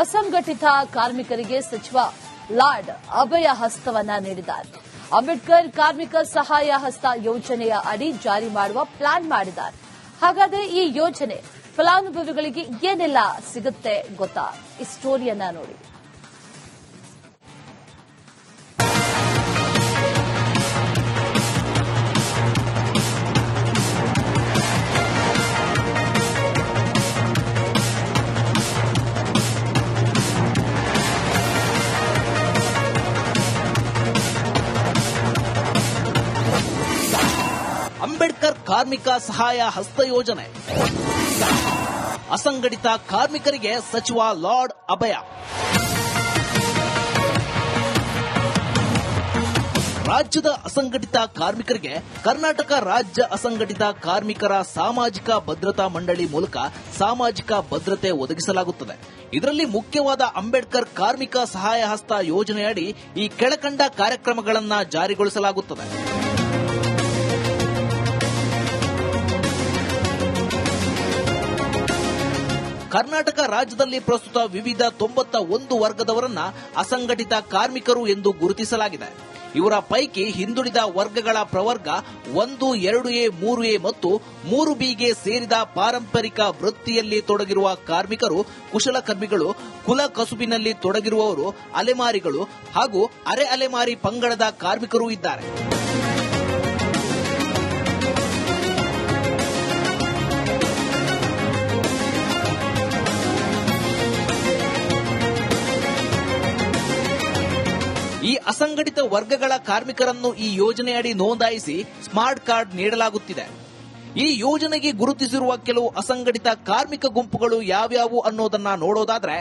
ಅಸಂಘಟಿತ ಕಾರ್ಮಿಕರಿಗೆ ಸಚಿವ ಲಾರ್ಡ್ ಅಭಯ ಹಸ್ತವನ್ನ ನೀಡಿದ್ದಾರೆ. ಅಂಬೇಡ್ಕರ್ ಕಾರ್ಮಿಕ ಸಹಾಯ ಹಸ್ತ ಯೋಜನೆಯ ಅಡಿ ಜಾರಿ ಮಾಡುವ ಪ್ಲಾನ್ ಮಾಡಿದ್ದಾರೆ. ಹಾಗಾದ್ರೆ ಈ ಯೋಜನೆ ಫಲಾನುಭವಿಗಳಿಗೆ ಏನೆಲ್ಲ ಸಿಗುತ್ತೆ ಗೊತ್ತಾ? ಈ ಸ್ಟೋರಿಯನ್ನ ನೋಡಿ. ಕಾರ್ಮಿಕ ಸಹಾಯ ಹಸ್ತ ಯೋಜನೆ. ಅಸಂಘಟಿತ ಕಾರ್ಮಿಕರಿಗೆ ಸಚಿವ ಲಾರ್ಡ್ ಅಭಯ. ರಾಜ್ಯದ ಅಸಂಘಟಿತ ಕಾರ್ಮಿಕರಿಗೆ ಕರ್ನಾಟಕ ರಾಜ್ಯ ಅಸಂಘಟಿತ ಕಾರ್ಮಿಕರ ಸಾಮಾಜಿಕ ಭದ್ರತಾ ಮಂಡಳಿ ಮೂಲಕ ಸಾಮಾಜಿಕ ಭದ್ರತೆ ಒದಗಿಸಲಾಗುತ್ತದೆ. ಇದರಲ್ಲಿ ಮುಖ್ಯವಾದ ಅಂಬೇಡ್ಕರ್ ಕಾರ್ಮಿಕ ಸಹಾಯ ಹಸ್ತ ಯೋಜನೆಯಡಿ ಈ ಕೆಳಕಂಡ ಕಾರ್ಯಕ್ರಮಗಳನ್ನು ಜಾರಿಗೊಳಿಸಲಾಗುತ್ತದೆ. ಕರ್ನಾಟಕ ರಾಜ್ಯದಲ್ಲಿ ಪ್ರಸ್ತುತ ವಿವಿಧ ತೊಂಬತ್ತ ಒಂದು ವರ್ಗದವರನ್ನ ಅಸಂಘಟಿತ ಕಾರ್ಮಿಕರು ಎಂದು ಗುರುತಿಸಲಾಗಿದೆ. ಇವರ ಪೈಕಿ ಹಿಂದುಳಿದ ವರ್ಗಗಳ ಪ್ರವರ್ಗ ಒಂದು, ಎರಡು ಎ, ಮೂರು ಎ ಮತ್ತು ಮೂರು ಬಿಗೆ ಸೇರಿದ ಪಾರಂಪರಿಕ ವೃತ್ತಿಯಲ್ಲಿ ತೊಡಗಿರುವ ಕಾರ್ಮಿಕರು, ಕುಶಲಕರ್ಮಿಗಳು, ಕುಲ ಕಸುಬಿನಲ್ಲಿ ತೊಡಗಿರುವವರು, ಅಲೆಮಾರಿಗಳು ಹಾಗೂ ಅರೆ ಅಲೆಮಾರಿ ಪಂಗಡದ ಕಾರ್ಮಿಕರು ಇದ್ದಾರೆ. ಅಸಂಘಟಿತ ವರ್ಗಗಳ ಕಾರ್ಮಿಕರನ್ನು ಈ ಯೋಜನೆಯಡಿ ನೋಂದಾಯಿಸಿ ಸ್ಮಾರ್ಟ್ ಕಾರ್ಡ್ ನೀಡಲಾಗುತ್ತಿದೆ. ಈ ಯೋಜನೆಗೆ ಗುರುತಿಸಿರುವ ಕೆಲವು ಅಸಂಘಟಿತ ಕಾರ್ಮಿಕ ಗುಂಪುಗಳು ಯಾವ್ಯಾವು ಅನ್ನೋದನ್ನ ನೋಡೋದಾದ್ರೆ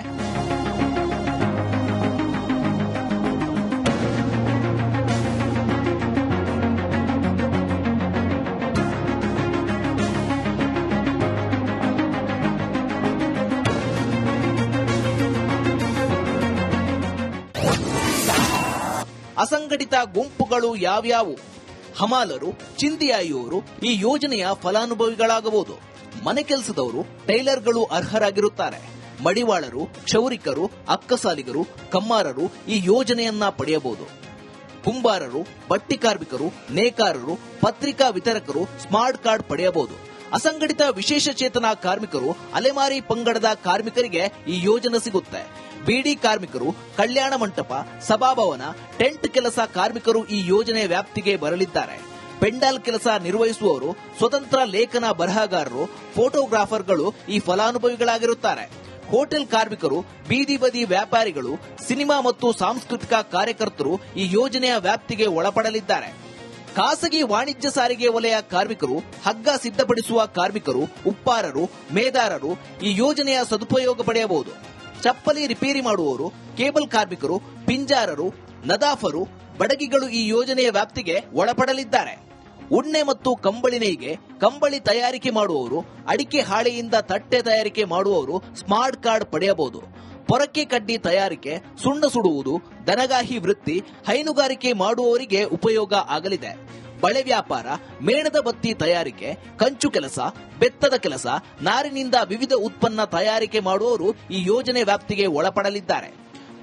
ಅಸಂಘಟಿತ ಗುಂಪುಗಳು ಯಾವ್ಯಾವು? ಹಮಾಲರು, ಚಿಂದಿಯಾಯಿಯವರು ಈ ಯೋಜನೆಯ ಫಲಾನುಭವಿಗಳಾಗಬಹುದು. ಮನೆ ಕೆಲಸದವರು, ಟೈಲರ್ಗಳು ಅರ್ಹರಾಗಿರುತ್ತಾರೆ. ಮಡಿವಾಳರು, ಕ್ಷೌರಿಕರು, ಅಕ್ಕಸಾಲಿಗರು, ಕಮ್ಮಾರರು ಈ ಯೋಜನೆಯನ್ನ ಪಡೆಯಬಹುದು. ಕುಂಬಾರರು, ಬಟ್ಟಿ ಕಾರ್ಮಿಕರು, ನೇಕಾರರು, ಪತ್ರಿಕಾ ವಿತರಕರು, ಸ್ಮಾರ್ಟ್ ಕಾರ್ಡ್ ಪಡೆಯಬಹುದು. ಅಸಂಘಟಿತ ವಿಶೇಷ ಚೇತನ ಕಾರ್ಮಿಕರು ಅಲೆಮಾರಿ ಪಂಗಡದ ಕಾರ್ಮಿಕರಿಗೆ ಈ ಯೋಜನೆ ಸಿಗುತ್ತೆ. ಬಿಡಿ ಕಾರ್ಮಿಕರು, ಕಲ್ಯಾಣ ಮಂಟಪ, ಸಭಾಭವನ, ಟೆಂಟ್ ಕೆಲಸ ಕಾರ್ಮಿಕರು ಈ ಯೋಜನೆ ವ್ಯಾಪ್ತಿಗೆ ಬರಲಿದ್ದಾರೆ. ಪೆಂಡಾಲ್ ಕೆಲಸ ನಿರ್ವಹಿಸುವವರು, ಸ್ವತಂತ್ರ ಲೇಖನ ಬರಹಗಾರರು, ಫೋಟೋಗ್ರಾಫರ್ಗಳು ಈ ಫಲಾನುಭವಿಗಳಾಗಿರುತ್ತಾರೆ. ಹೋಟೆಲ್ ಕಾರ್ಮಿಕರು, ಬೀದಿ ಬದಿ ವ್ಯಾಪಾರಿಗಳು, ಸಿನಿಮಾ ಮತ್ತು ಸಾಂಸ್ಕೃತಿಕ ಕಾರ್ಯಕರ್ತರು ಈ ಯೋಜನೆಯ ವ್ಯಾಪ್ತಿಗೆ ಒಳಪಡಲಿದ್ದಾರೆ. ಖಾಸಗಿ ವಾಣಿಜ್ಯ ಸಾರಿಗೆ ವಲಯ ಕಾರ್ಮಿಕರು, ಹಗ್ಗ ಸಿದ್ಧಪಡಿಸುವ ಕಾರ್ಮಿಕರು, ಉಪ್ಪಾರರು, ಮೇದಾರರು ಈ ಯೋಜನೆಯ ಸದುಪಯೋಗ ಪಡೆಯಬಹುದು. ಚಪ್ಪಲಿ ರಿಪೇರಿ ಮಾಡುವವರು, ಕೇಬಲ್ ಕಾರ್ಮಿಕರು, ಪಿಂಜಾರರು, ನದಾಫರು, ಬಡಗಿಗಳು ಈ ಯೋಜನೆಯ ವ್ಯಾಪ್ತಿಗೆ ಒಳಪಡಲಿದ್ದಾರೆ. ಉಣ್ಣೆ ಮತ್ತು ಕಂಬಳಿ ನೇಯ್ಗೆ, ಕಂಬಳಿ ತಯಾರಿಕೆ ಮಾಡುವವರು, ಅಡಿಕೆ ಹಾಳೆಯಿಂದ ತಟ್ಟೆ ತಯಾರಿಕೆ ಮಾಡುವವರು ಸ್ಮಾರ್ಟ್ ಕಾರ್ಡ್ ಪಡೆಯಬಹುದು. ಪೊರಕೆ ಕಡ್ಡಿ ತಯಾರಿಕೆ, ಸುಣ್ಣ ಸುಡುವುದು, ದನಗಾಹಿ ವೃತ್ತಿ, ಹೈನುಗಾರಿಕೆ ಮಾಡುವವರಿಗೆ ಉಪಯೋಗ ಆಗಲಿದೆ. ಬಳೆ ವ್ಯಾಪಾರ, ಮೇಣದ ಬತ್ತಿ ತಯಾರಿಕೆ, ಕಂಚು ಕೆಲಸ, ಬೆತ್ತದ ಕೆಲಸ, ನಾರಿನಿಂದ ವಿವಿಧ ಉತ್ಪನ್ನ ತಯಾರಿಕೆ ಮಾಡುವವರು ಈ ಯೋಜನೆ ವ್ಯಾಪ್ತಿಗೆ ಒಳಪಡಲಿದ್ದಾರೆ.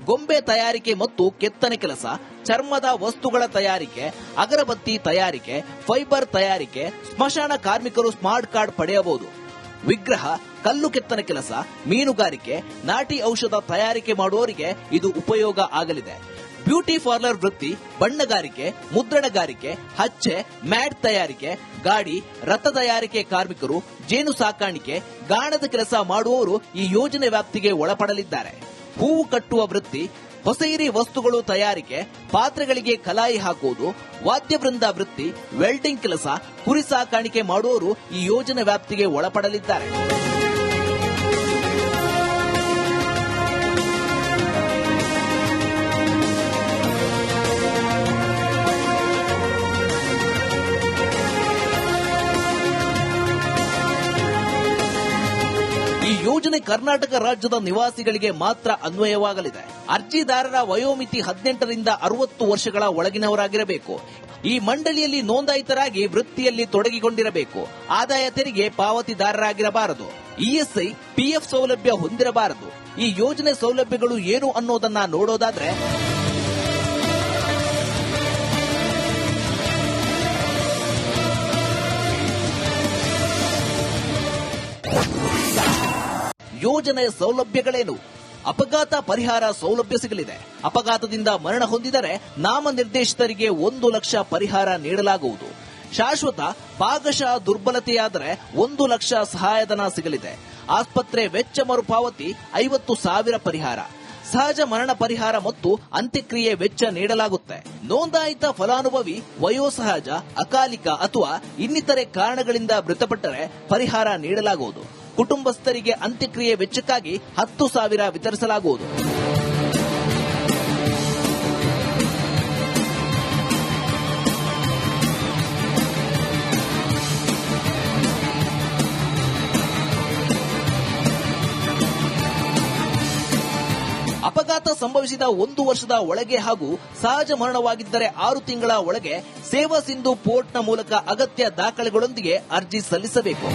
ಗೊಂಬೆ ತಯಾರಿಕೆ ಮತ್ತು ಕೆತ್ತನೆ ಕೆಲಸ, ಚರ್ಮದ ವಸ್ತುಗಳ ತಯಾರಿಕೆ, ಅಗರಬತ್ತಿ ತಯಾರಿಕೆ, ಫೈಬರ್ ತಯಾರಿಕೆ, ಸ್ಮಶಾನ ಕಾರ್ಮಿಕರು ಸ್ಮಾರ್ಟ್ ಕಾರ್ಡ್ ಪಡೆಯಬಹುದು. ವಿಗ್ರಹ ಕಲ್ಲು ಕೆತ್ತನೆ ಕೆಲಸ, ಮೀನುಗಾರಿಕೆ, ನಾಟಿ ಔಷಧ ತಯಾರಿಕೆ ಮಾಡುವವರಿಗೆ ಇದು ಉಪಯೋಗ ಆಗಲಿದೆ. ಬ್ಯೂಟಿ ಪಾರ್ಲರ್ ವೃತ್ತಿ, ಬಣ್ಣಗಾರಿಕೆ, ಮುದ್ರಣಗಾರಿಕೆ, ಹಚ್ಚೆ, ಮ್ಯಾಟ್ ತಯಾರಿಕೆ, ಗಾಡಿ, ರಥ ತಯಾರಿಕೆ ಕಾರ್ಮಿಕರು, ಜೇನು ಸಾಕಾಣಿಕೆ, ಗಾಣದ ಕೆಲಸ ಮಾಡುವವರು ಈ ಯೋಜನೆ ವ್ಯಾಪ್ತಿಗೆ ಒಳಪಡಲಿದ್ದಾರೆ. ಹೂವು ಕಟ್ಟುವ ವೃತ್ತಿ, ಹೊಸೈರಿ ವಸ್ತುಗಳು ತಯಾರಿಕೆ, ಪಾತ್ರೆಗಳಿಗೆ ಕಲಾಯಿ ಹಾಕುವುದು ವಾದ್ಯವೃಂದ ವೃತ್ತಿ, ವೆಲ್ಡಿಂಗ್ ಕೆಲಸ, ಕುರಿ ಸಾಕಾಣಿಕೆ ಮಾಡುವವರು ಈ ಯೋಜನೆ ವ್ಯಾಪ್ತಿಗೆ ಒಳಪಡಲಿದ್ದಾರೆ. ಯೋಜನೆ ಕರ್ನಾಟಕ ರಾಜ್ಯದ ನಿವಾಸಿಗಳಿಗೆ ಮಾತ್ರ ಅನ್ವಯವಾಗಲಿದೆ. ಅರ್ಜಿದಾರರ ವಯೋಮಿತಿ ಹದಿನೆಂಟರಿಂದ ಅರವತ್ತು ವರ್ಷಗಳ ಒಳಗಿನವರಾಗಿರಬೇಕು. ಈ ಮಂಡಳಿಯಲ್ಲಿ ನೋಂದಾಯಿತರಾಗಿ ವೃತ್ತಿಯಲ್ಲಿ ತೊಡಗಿಕೊಂಡಿರಬೇಕು. ಆದಾಯ ತೆರಿಗೆ ಪಾವತಿದಾರರಾಗಿರಬಾರದು. ಇಎಸ್ಐ ಪಿಎಫ್ ಸೌಲಭ್ಯ ಹೊಂದಿರಬಾರದು. ಈ ಯೋಜನೆ ಸೌಲಭ್ಯಗಳು ಏನು ಅನ್ನೋದನ್ನ ನೋಡೋದಾದ್ರೆ ಯೋಜನೆ ಸೌಲಭ್ಯಗಳೇನು? ಅಪಘಾತ ಪರಿಹಾರ ಸೌಲಭ್ಯ ಸಿಗಲಿದೆ. ಅಪಘಾತದಿಂದ ಮರಣ ಹೊಂದಿದರೆ ನಾಮನಿರ್ದೇಶಿತರಿಗೆ ಒಂದು ಲಕ್ಷ ಪರಿಹಾರ ನೀಡಲಾಗುವುದು. ಶಾಶ್ವತ, ಭಾಗಶಃ ದುರ್ಬಲತೆಯಾದರೆ ಒಂದು ಲಕ್ಷ ಸಹಾಯಧನ ಸಿಗಲಿದೆ. ಆಸ್ಪತ್ರೆ ವೆಚ್ಚ ಮರುಪಾವತಿ ಐವತ್ತು ಸಾವಿರ ಪರಿಹಾರ. ಸಹಜ ಮರಣ ಪರಿಹಾರ ಮತ್ತು ಅಂತ್ಯಕ್ರಿಯೆ ವೆಚ್ಚ ನೀಡಲಾಗುತ್ತೆ. ನೋಂದಾಯಿತ ಫಲಾನುಭವಿ, ವಯೋಸಹಜ, ಅಕಾಲಿಕ ಅಥವಾ ಇನ್ನಿತರೆ ಕಾರಣಗಳಿಂದ ಮೃತಪಟ್ಟರೆ ಪರಿಹಾರ ನೀಡಲಾಗುವುದು. ಕುಟುಂಬಸ್ಥರಿಗೆ ಅಂತ್ಯಕ್ರಿಯೆ ವೆಚ್ಚಕ್ಕಾಗಿ ಹತ್ತು ಸಾವಿರ ವಿತರಿಸಲಾಗುವುದು. ಅಪಘಾತ ಸಂಭವಿಸಿದ ಒಂದು ವರ್ಷದ ಒಳಗೆ ಹಾಗೂ ಸಹಜ ಮರಣವಾಗಿದ್ದರೆ ಆರು ತಿಂಗಳ ಒಳಗೆ ಸೇವಾ ಸಿಂಧು ಪೋರ್ಟ್ನ ಮೂಲಕ ಅಗತ್ಯ ದಾಖಲೆಗಳೊಂದಿಗೆ ಅರ್ಜಿ ಸಲ್ಲಿಸಬೇಕು.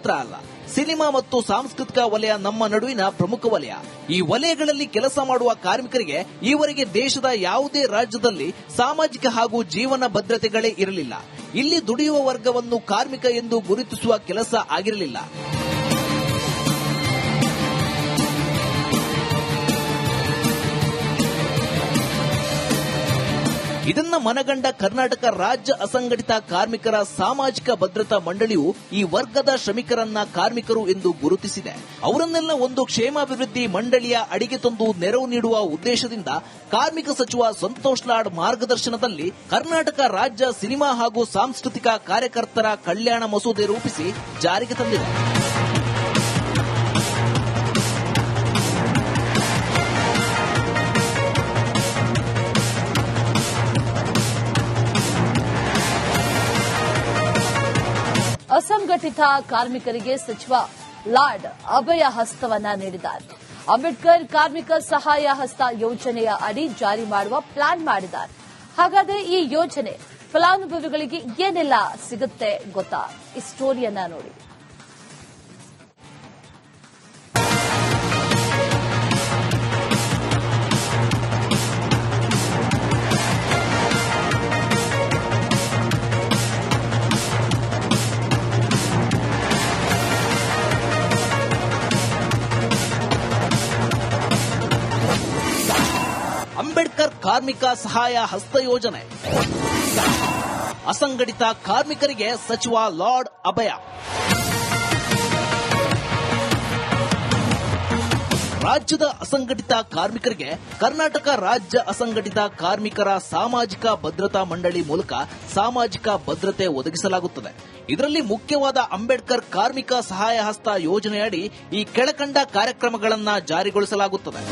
ಮಾತ್ರ ಅಲ್ಲ, ಸಿನಿಮಾ ಮತ್ತು ಸಾಂಸ್ಕೃತಿಕ ವಲಯ ನಮ್ಮ ನಡುವಿನ ಪ್ರಮುಖ ವಲಯ. ಈ ವಲಯಗಳಲ್ಲಿ ಕೆಲಸ ಮಾಡುವ ಕಾರ್ಮಿಕರಿಗೆ ಈವರೆಗೆ ದೇಶದ ಯಾವುದೇ ರಾಜ್ಯದಲ್ಲಿ ಸಾಮಾಜಿಕ ಹಾಗೂ ಜೀವನ ಭದ್ರತೆಗಳೇ ಇರಲಿಲ್ಲ. ಇಲ್ಲಿ ದುಡಿಯುವ ವರ್ಗವನ್ನು ಕಾರ್ಮಿಕ ಎಂದು ಗುರುತಿಸುವ ಕೆಲಸ ಆಗಿರಲಿಲ್ಲ. ಇದನ್ನ ಮನಗಂಡ ಕರ್ನಾಟಕ ರಾಜ್ಯ ಅಸಂಘಟಿತ ಕಾರ್ಮಿಕರ ಸಾಮಾಜಿಕ ಭದ್ರತಾ ಮಂಡಳಿಯು ಈ ವರ್ಗದ ಶ್ರಮಿಕರನ್ನ ಕಾರ್ಮಿಕರು ಎಂದು ಗುರುತಿಸಿದೆ. ಅವರನ್ನೆಲ್ಲ ಒಂದು ಕ್ಷೇಮಾಭಿವೃದ್ಧಿ ಮಂಡಳಿಯ ಅಡಿಗೆ ತಂದು ನೆರವು ನೀಡುವ ಉದ್ದೇಶದಿಂದ ಕಾರ್ಮಿಕ ಸಚಿವ ಸಂತೋಷ್ ಲಾಡ್ ಮಾರ್ಗದರ್ಶನದಲ್ಲಿ ಕರ್ನಾಟಕ ರಾಜ್ಯ ಸಿನಿಮಾ ಹಾಗೂ ಸಾಂಸ್ಕೃತಿಕ ಕಾರ್ಯಕರ್ತರ ಕಲ್ಯಾಣ ಮಸೂದೆ ರೂಪಿಸಿ ಜಾರಿಗೆ ತಂದಿದೆ. ಅಸಂಘಟಿತ ಕಾರ್ಮಿಕರಿಗೆ ಸಚಿವ ಲಾರ್ಡ್ ಅಭಯ ಹಸ್ತವನ್ನ ನೀಡಿದ್ದಾರೆ. ಅಂಬೇಡ್ಕರ್ ಕಾರ್ಮಿಕ ಸಹಾಯ ಹಸ್ತ ಯೋಜನೆಯ ಅಡಿ ಜಾರಿ ಮಾಡುವ ಪ್ಲಾನ್ ಮಾಡಿದ್ದಾರೆ. ಹಾಗಾದ್ರೆ ಈ ಯೋಜನೆ ಫಲಾನುಭವಿಗಳಿಗೆ ಏನೆಲ್ಲ ಸಿಗುತ್ತೆ ಗೊತ್ತಾ? ಈ ಸ್ಟೋರಿಯನ್ನ ನೋಡಿ. ಕಾರ್ಮಿಕ ಸಹಾಯ ಹಸ್ತ ಯೋಜನೆ. ಅಸಂಘಟಿತ ಕಾರ್ಮಿಕರಿಗೆ ಸಚಿವ ಲಾರ್ಡ್ ಅಭಯ. ರಾಜ್ಯದ ಅಸಂಘಟಿತ ಕಾರ್ಮಿಕರಿಗೆ ಕರ್ನಾಟಕ ರಾಜ್ಯ ಅಸಂಘಟಿತ ಕಾರ್ಮಿಕರ ಸಾಮಾಜಿಕ ಭದ್ರತಾ ಮಂಡಳಿ ಮೂಲಕ ಸಾಮಾಜಿಕ ಭದ್ರತೆ ಒದಗಿಸಲಾಗುತ್ತದೆ. ಇದರಲ್ಲಿ ಮುಖ್ಯವಾದ ಅಂಬೇಡ್ಕರ್ ಕಾರ್ಮಿಕ ಸಹಾಯ ಹಸ್ತ ಯೋಜನೆಯಡಿ ಈ ಕೆಳಕಂಡ ಕಾರ್ಯಕ್ರಮಗಳನ್ನು ಜಾರಿಗೊಳಿಸಲಾಗುತ್ತದೆ.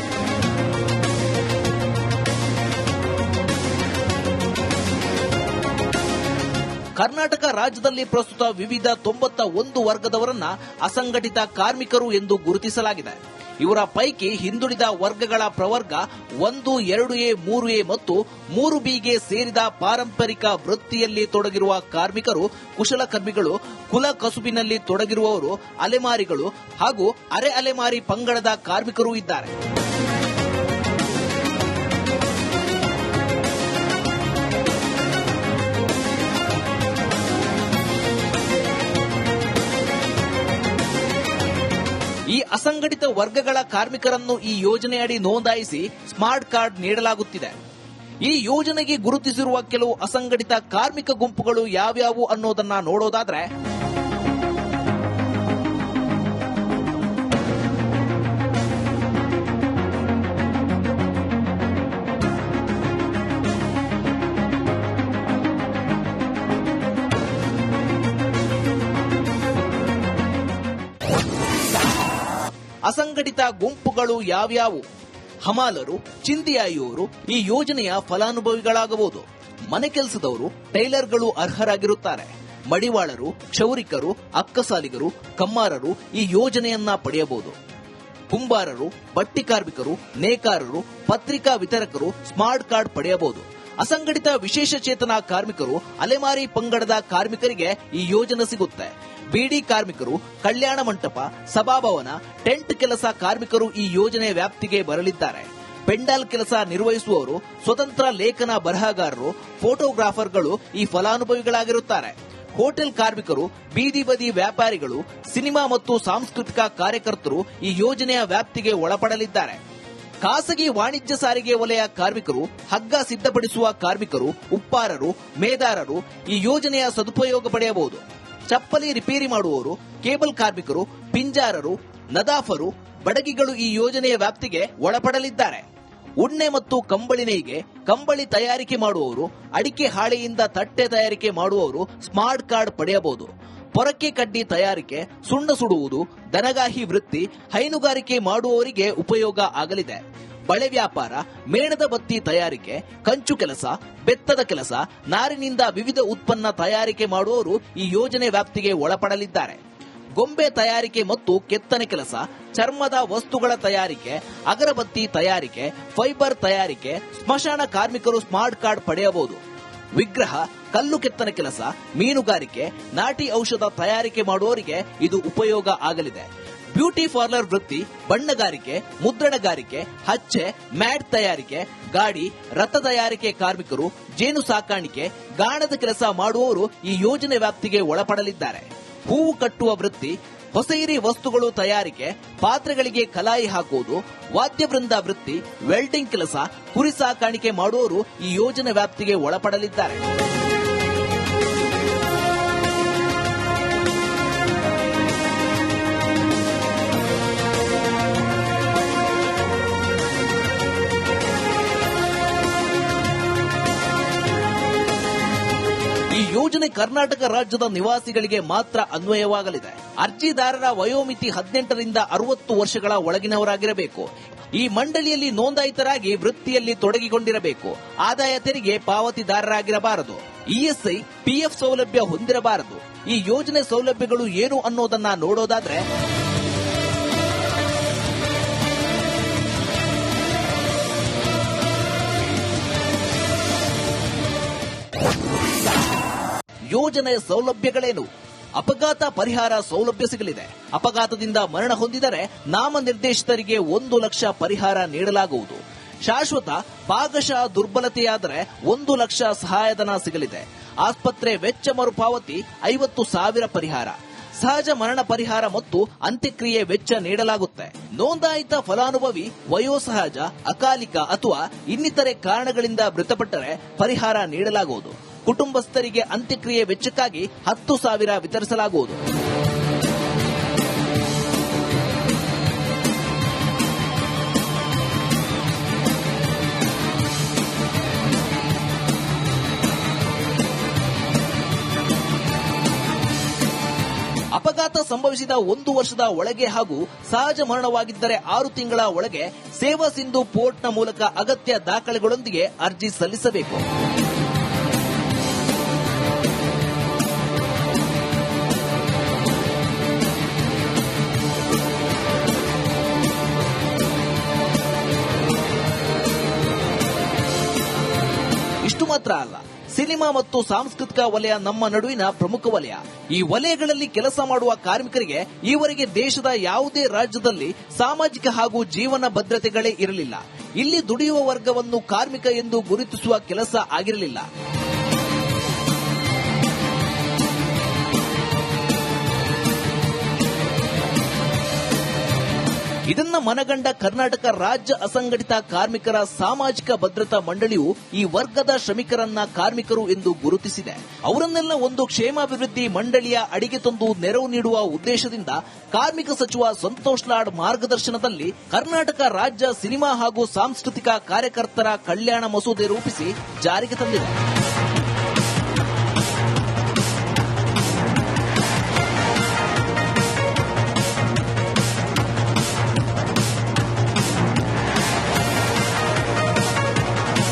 ಕರ್ನಾಟಕ ರಾಜ್ಯದಲ್ಲಿ ಪ್ರಸ್ತುತ ವಿವಿಧ ತೊಂಬತ್ತ ಒಂದು ವರ್ಗದವರನ್ನ ಅಸಂಘಟಿತ ಕಾರ್ಮಿಕರು ಎಂದು ಗುರುತಿಸಲಾಗಿದೆ. ಇವರ ಪೈಕಿ ಹಿಂದುಳಿದ ವರ್ಗಗಳ ಪ್ರವರ್ಗ ಒಂದು, ಎರಡು ಎ, ಮೂರು ಎ ಮತ್ತು ಮೂರು ಬಿಗೆ ಸೇರಿದ ಪಾರಂಪರಿಕ ವೃತ್ತಿಯಲ್ಲಿ ತೊಡಗಿರುವ ಕಾರ್ಮಿಕರು ಕುಶಲಕರ್ಮಿಗಳು ಕುಲ ಕಸುಬಿನಲ್ಲಿ ತೊಡಗಿರುವವರು, ಅಲೆಮಾರಿಗಳು ಹಾಗೂ ಅರೆ ಅಲೆಮಾರಿ ಪಂಗಡದ ಕಾರ್ಮಿಕರು ಇದ್ದಾರೆ. ಅಸಂಘಟಿತ ವರ್ಗಗಳ ಕಾರ್ಮಿಕರನ್ನು ಈ ಯೋಜನೆಯಡಿ ನೋಂದಾಯಿಸಿ ಸ್ಮಾರ್ಟ್ ಕಾರ್ಡ್ ನೀಡಲಾಗುತ್ತಿದೆ. ಈ ಯೋಜನೆಗೆ ಗುರುತಿಸಿರುವ ಕೆಲವು ಅಸಂಘಟಿತ ಕಾರ್ಮಿಕ ಗುಂಪುಗಳು ಯಾವ್ಯಾವು ಅನ್ನೋದನ್ನ ನೋಡೋದಾದ್ರೆ ಅಸಂಘಟಿತ ಗುಂಪುಗಳು ಯಾವ್ಯಾವು? ಹಮಾಲರು, ಚಿಂದಿಯಾಯಿಯವರು ಈ ಯೋಜನೆಯ ಫಲಾನುಭವಿಗಳಾಗಬಹುದು. ಮನೆ ಕೆಲಸದವರು, ಟೈಲರ್ಗಳು ಅರ್ಹರಾಗಿರುತ್ತಾರೆ. ಮಡಿವಾಳರು, ಕ್ಷೌರಿಕರು, ಅಕ್ಕಸಾಲಿಗರು, ಕಮ್ಮಾರರು ಈ ಯೋಜನೆಯನ್ನ ಪಡೆಯಬಹುದು. ಕುಂಬಾರರು, ಬಟ್ಟಿ ಕಾರ್ಮಿಕರು, ನೇಕಾರರು, ಪತ್ರಿಕಾ ವಿತರಕರು, ಸ್ಮಾರ್ಟ್ ಕಾರ್ಡ್ ಪಡೆಯಬಹುದು. ಅಸಂಘಟಿತ ವಿಶೇಷ ಚೇತನ ಕಾರ್ಮಿಕರು ಅಲೆಮಾರಿ ಪಂಗಡದ ಕಾರ್ಮಿಕರಿಗೆ ಈ ಯೋಜನೆ ಸಿಗುತ್ತೆ. ಬಿಡಿ ಕಾರ್ಮಿಕರು, ಕಲ್ಯಾಣ ಮಂಟಪ, ಸಭಾಭವನ, ಟೆಂಟ್ ಕೆಲಸ ಕಾರ್ಮಿಕರು ಈ ಯೋಜನೆ ವ್ಯಾಪ್ತಿಗೆ ಬರಲಿದ್ದಾರೆ. ಪೆಂಡಾಲ್ ಕೆಲಸ ನಿರ್ವಹಿಸುವವರು, ಸ್ವತಂತ್ರ ಲೇಖನ ಬರಹಗಾರರು, ಫೋಟೋಗ್ರಾಫರ್ಗಳು ಈ ಫಲಾನುಭವಿಗಳಾಗಿರುತ್ತಾರೆ. ಹೋಟೆಲ್ ಕಾರ್ಮಿಕರು, ಬೀದಿ ಬದಿ ವ್ಯಾಪಾರಿಗಳು, ಸಿನಿಮಾ ಮತ್ತು ಸಾಂಸ್ಕೃತಿಕ ಕಾರ್ಯಕರ್ತರು ಈ ಯೋಜನೆಯ ವ್ಯಾಪ್ತಿಗೆ ಒಳಪಡಲಿದ್ದಾರೆ. ಖಾಸಗಿ ವಾಣಿಜ್ಯ ಸಾರಿಗೆ ವಲಯ ಕಾರ್ಮಿಕರು, ಹಗ್ಗ ಸಿದ್ಧಪಡಿಸುವ ಕಾರ್ಮಿಕರು, ಉಪ್ಪಾರರು, ಮೇದಾರರು ಈ ಯೋಜನೆಯ ಸದುಪಯೋಗ ಪಡೆಯಬಹುದು. ಚಪ್ಪಲಿ ರಿಪೇರಿ ಮಾಡುವವರು, ಕೇಬಲ್ ಕಾರ್ಮಿಕರು, ಪಿಂಜಾರರು, ನದಾಫರು, ಬಡಗಿಗಳು ಈ ಯೋಜನೆಯ ವ್ಯಾಪ್ತಿಗೆ ಒಳಪಡಲಿದ್ದಾರೆ. ಉಣ್ಣೆ ಮತ್ತು ಕಂಬಳಿ ನೇಯ್ಗೆ ಕಂಬಳಿ ತಯಾರಿಕೆ ಮಾಡುವವರು, ಅಡಿಕೆ ಹಾಳೆಯಿಂದ ತಟ್ಟೆ ತಯಾರಿಕೆ ಮಾಡುವವರು ಸ್ಮಾರ್ಟ್ ಕಾರ್ಡ್ ಪಡೆಯಬಹುದು. ಪೊರಕೆ ಕಡ್ಡಿ ತಯಾರಿಕೆ, ಸುಣ್ಣ ಸುಡುವುದು, ದನಗಾಹಿ ವೃತ್ತಿ, ಹೈನುಗಾರಿಕೆ ಮಾಡುವವರಿಗೆ ಉಪಯೋಗ ಆಗಲಿದೆ. ಬಳೆ ವ್ಯಾಪಾರ, ಮೇಣದ ಬತ್ತಿ ತಯಾರಿಕೆ, ಕಂಚು ಕೆಲಸ, ಬೆತ್ತದ ಕೆಲಸ, ನಾರಿನಿಂದ ವಿವಿಧ ಉತ್ಪನ್ನ ತಯಾರಿಕೆ ಮಾಡುವವರು ಈ ಯೋಜನೆ ವ್ಯಾಪ್ತಿಗೆ ಒಳಪಡಲಿದ್ದಾರೆ. ಗೊಂಬೆ ತಯಾರಿಕೆ ಮತ್ತು ಕೆತ್ತನೆ ಕೆಲಸ, ಚರ್ಮದ ವಸ್ತುಗಳ ತಯಾರಿಕೆ, ಅಗರಬತ್ತಿ ತಯಾರಿಕೆ, ಫೈಬರ್ ತಯಾರಿಕೆ, ಸ್ಮಶಾನ ಕಾರ್ಮಿಕರು ಸ್ಮಾರ್ಟ್ ಕಾರ್ಡ್ ಪಡೆಯಬಹುದು. ವಿಗ್ರಹ, ಕಲ್ಲು ಕೆತ್ತನೆ ಕೆಲಸ, ಮೀನುಗಾರಿಕೆ, ನಾಟಿ ಔಷಧ ತಯಾರಿಕೆ ಮಾಡುವವರಿಗೆ ಇದು ಉಪಯೋಗ ಆಗಲಿದೆ. ಬ್ಯೂಟಿ ಪಾರ್ಲರ್ ವೃತ್ತಿ, ಬಣ್ಣಗಾರಿಕೆ, ಮುದ್ರಣಗಾರಿಕೆ, ಹಚ್ಚೆ, ಮ್ಯಾಟ್ ತಯಾರಿಕೆ, ಗಾಡಿ, ರಥ ತಯಾರಿಕೆ ಕಾರ್ಮಿಕರು, ಜೇನು ಸಾಕಾಣಿಕೆ, ಗಾಣದ ಕೆಲಸ ಮಾಡುವವರು ಈ ಯೋಜನೆ ವ್ಯಾಪ್ತಿಗೆ ಒಳಪಡಲಿದ್ದಾರೆ. ಹೂವು ಕಟ್ಟುವ ವೃತ್ತಿ ಹೊಸೈರಿ ವಸ್ತುಗಳು ತಯಾರಿಕೆ, ಪಾತ್ರೆಗಳಿಗೆ ಕಲಾಯಿ ಹಾಕುವುದು ವಾದ್ಯವೃಂದ ವೃತ್ತಿ, ವೆಲ್ಡಿಂಗ್ ಕೆಲಸ, ಕುರಿ ಸಾಕಾಣಿಕೆ ಮಾಡುವವರು ಈ ಯೋಜನೆ ವ್ಯಾಪ್ತಿಗೆ ಒಳಪಡಲಿದ್ದಾರೆ. ಯೋಜನೆ ಕರ್ನಾಟಕ ರಾಜ್ಯದ ನಿವಾಸಿಗಳಿಗೆ ಮಾತ್ರ ಅನ್ವಯವಾಗಲಿದೆ. ಅರ್ಜಿದಾರರ ವಯೋಮಿತಿ ಹದಿನೆಂಟರಿಂದ ಅರವತ್ತು ವರ್ಷಗಳ ಒಳಗಿನವರಾಗಿರಬೇಕು. ಈ ಮಂಡಳಿಯಲ್ಲಿ ನೋಂದಾಯಿತರಾಗಿ ವೃತ್ತಿಯಲ್ಲಿ ತೊಡಗಿಕೊಂಡಿರಬೇಕು. ಆದಾಯ ತೆರಿಗೆ ಪಾವತಿದಾರರಾಗಿರಬಾರದು. ಇಎಸ್ಐ ಪಿಎಫ್ ಸೌಲಭ್ಯ ಹೊಂದಿರಬಾರದು. ಈ ಯೋಜನೆ ಸೌಲಭ್ಯಗಳು ಏನು ಅನ್ನೋದನ್ನ ನೋಡೋದಾದ್ರೆ ಯೋಜನೆಯ ಸೌಲಭ್ಯಗಳೇನು? ಅಪಘಾತ ಪರಿಹಾರ ಸೌಲಭ್ಯ ಸಿಗಲಿದೆ. ಅಪಘಾತದಿಂದ ಮರಣ ಹೊಂದಿದರೆ ನಾಮನಿರ್ದೇಶಿತರಿಗೆ ಒಂದು ಲಕ್ಷ ಪರಿಹಾರ ನೀಡಲಾಗುವುದು. ಶಾಶ್ವತ, ಭಾಗಶಃ ದುರ್ಬಲತೆಯಾದರೆ ಒಂದು ಲಕ್ಷ ಸಹಾಯಧನ ಸಿಗಲಿದೆ. ಆಸ್ಪತ್ರೆ ವೆಚ್ಚ ಮರುಪಾವತಿ ಐವತ್ತು ಸಾವಿರ ಪರಿಹಾರ. ಸಹಜ ಮರಣ ಪರಿಹಾರ ಮತ್ತು ಅಂತ್ಯಕ್ರಿಯೆ ವೆಚ್ಚ ನೀಡಲಾಗುತ್ತೆ. ನೋಂದಾಯಿತ ಫಲಾನುಭವಿ, ವಯೋಸಹಜ, ಅಕಾಲಿಕ ಅಥವಾ ಇನ್ನಿತರೆ ಕಾರಣಗಳಿಂದ ಮೃತಪಟ್ಟರೆ ಪರಿಹಾರ ನೀಡಲಾಗುವುದು. ಕುಟುಂಬಸ್ಥರಿಗೆ ಅಂತ್ಯಕ್ರಿಯೆ ವೆಚ್ಚಕ್ಕಾಗಿ ಹತ್ತು ಸಾವಿರ ವಿತರಿಸಲಾಗುವುದು. ಅಪಘಾತ ಸಂಭವಿಸಿದ ಒಂದು ವರ್ಷದ ಒಳಗೆ ಹಾಗೂ ಸಹಜ ಮರಣವಾಗಿದ್ದರೆ ಆರು ತಿಂಗಳ ಒಳಗೆ ಸೇವಾ ಸಿಂಧು ಪೋರ್ಟ್ನ ಮೂಲಕ ಅಗತ್ಯ ದಾಖಲೆಗಳೊಂದಿಗೆ ಅರ್ಜಿ ಸಲ್ಲಿಸಬೇಕು. ಮಾತ್ರ ಅಲ್ಲ ಸಿನಿಮಾ ಮತ್ತು ಸಾಂಸ್ಕೃತಿಕ ವಲಯ ನಮ್ಮ ನಡುವಿನ ಪ್ರಮುಖ ವಲಯ. ಈ ವಲಯಗಳಲ್ಲಿ ಕೆಲಸ ಮಾಡುವ ಕಾರ್ಮಿಕರಿಗೆ ಈವರೆಗೆ ದೇಶದ ಯಾವುದೇ ರಾಜ್ಯದಲ್ಲಿ ಸಾಮಾಜಿಕ ಹಾಗೂ ಜೀವನ ಭದ್ರತೆಗಳೇ ಇರಲಿಲ್ಲ. ಇಲ್ಲಿ ದುಡಿಯುವ ವರ್ಗವನ್ನು ಕಾರ್ಮಿಕ ಎಂದು ಗುರುತಿಸುವ ಕೆಲಸ ಆಗಿರಲಿಲ್ಲ. ಇದನ್ನ ಮನಗಂಡ ಕರ್ನಾಟಕ ರಾಜ್ಯ ಅಸಂಘಟಿತ ಕಾರ್ಮಿಕರ ಸಾಮಾಜಿಕ ಭದ್ರತಾ ಮಂಡಳಿಯು ಈ ವರ್ಗದ ಶ್ರಮಿಕರನ್ನ ಕಾರ್ಮಿಕರು ಎಂದು ಗುರುತಿಸಿದೆ. ಅವರನ್ನೆಲ್ಲ ಒಂದು ಕ್ಷೇಮಾಭಿವೃದ್ಧಿ ಮಂಡಳಿಯ ಅಡಿಗೆ ತಂದು ನೆರವು ನೀಡುವ ಉದ್ದೇಶದಿಂದ ಕಾರ್ಮಿಕ ಸಚಿವ ಸಂತೋಷ್ ಲಾಡ್ ಮಾರ್ಗದರ್ಶನದಲ್ಲಿ ಕರ್ನಾಟಕ ರಾಜ್ಯ ಸಿನಿಮಾ ಹಾಗೂ ಸಾಂಸ್ಕೃತಿಕ ಕಾರ್ಯಕರ್ತರ ಕಲ್ಯಾಣ ಮಸೂದೆ ರೂಪಿಸಿ ಜಾರಿಗೆ ತಂದಿದೆ.